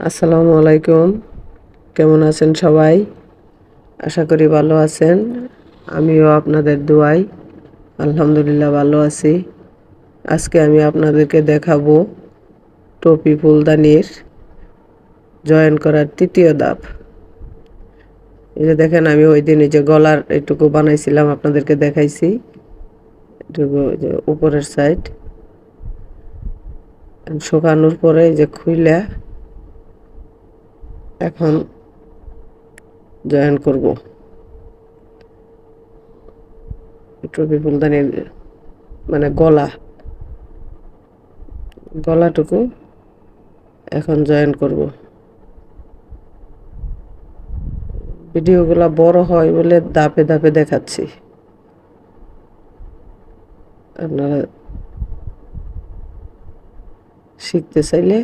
আসসালামু আলাইকুম। কেমন আছেন সবাই? আশা করি ভালো আছেন। আমিও আপনাদের দোয়াই আলহামদুলিল্লাহ ভালো আছি। আজকে আমি আপনাদেরকে দেখাবো টপি ফুলদানির জয়েন করার তৃতীয় ধাপ। এই যে দেখেন, আমি ওই দিন এই যে গলার এটুকু বানাইছিলাম, আপনাদেরকে দেখাইছি। এটুকু যে উপরের সাইড শুকানোর পরে যে খুইলা এখন জয়েন করব। ট্রফি ফুলদানির মানে গলা, গলাটুকু এখন জয়েন করব। ভিডিওগুলো বড় হয় বলে দাপে দাপে দেখাচ্ছি। আপনারা শিখতে চাইলে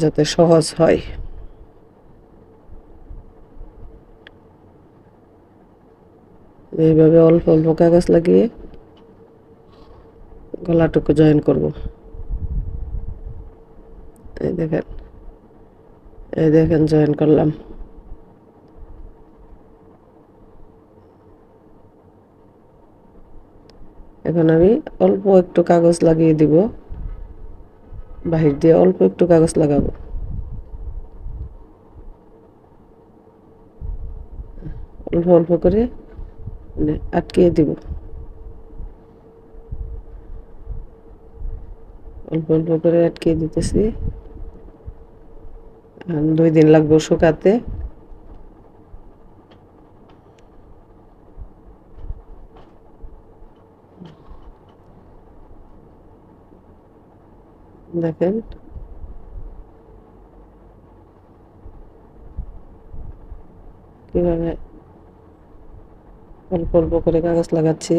যাতে সহজ হয়। এইভাবে অল্প অল্প কাগজ লাগিয়ে গলাটুকু জয়েন করব। এই দেখেন এই দেখেন জয়েন করলাম। এখন আমি অল্প একটু কাগজ লাগিয়ে দিব। বাহির দিয়ে অল্প একটু কাগজ লাগাবো। অল্প অল্প করে মানে আটকিয়ে দিব। অল্প অল্প করে আটকিয়ে দিতেছি। দুই দিন লাগবে শুকাতে। দেখেন। কীভাবে অল্প অল্প করে কাগজ লাগাচ্ছি।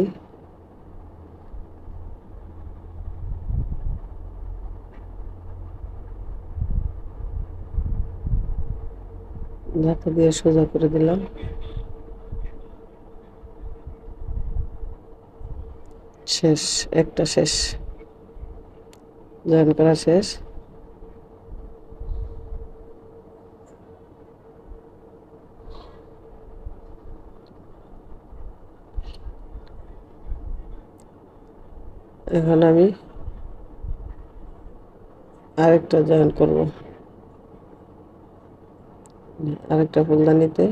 হাতে দিয়ে সোজা করে দিলাম। শেষ, একটা শেষ। জয়েন করা শেষ। এখন আমি আরেকটা জয়েন করব। আরেকটা ফুলদানিতে।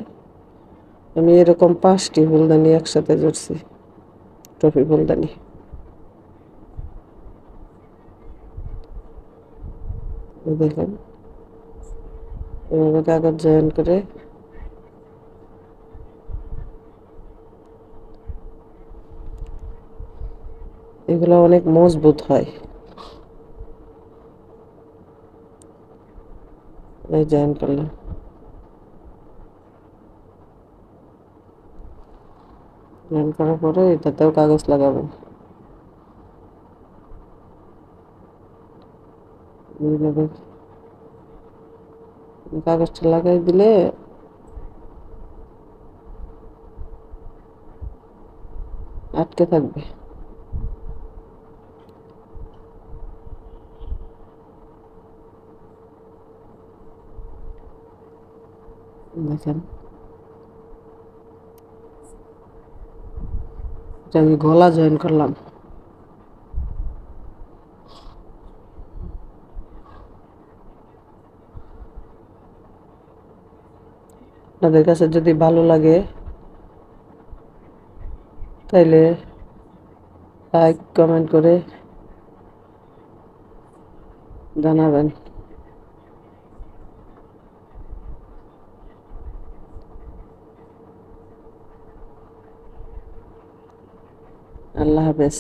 আমি এরকম পাঁচটি ফুলদানি একসাথে জুড়ছি, ট্রফি ফুলদানি। দেখেন এভাবে কাগজ জয়েন করে এগুলো অনেক মজবুত হয় এই জয়েন করলাম জয়েন করার পরে এটাতেও কাগজ লাগাবো এইভাবে কাগজটা লাগাই দিলে আটকে থাকবে। দেখেন। এটা আমি গলা জয়েন করলাম। আপনাদের কাছে যদি ভালো লাগে তাইলে লাইক কমেন্ট করে জানাবেন। আল্লাহ হাফেজ।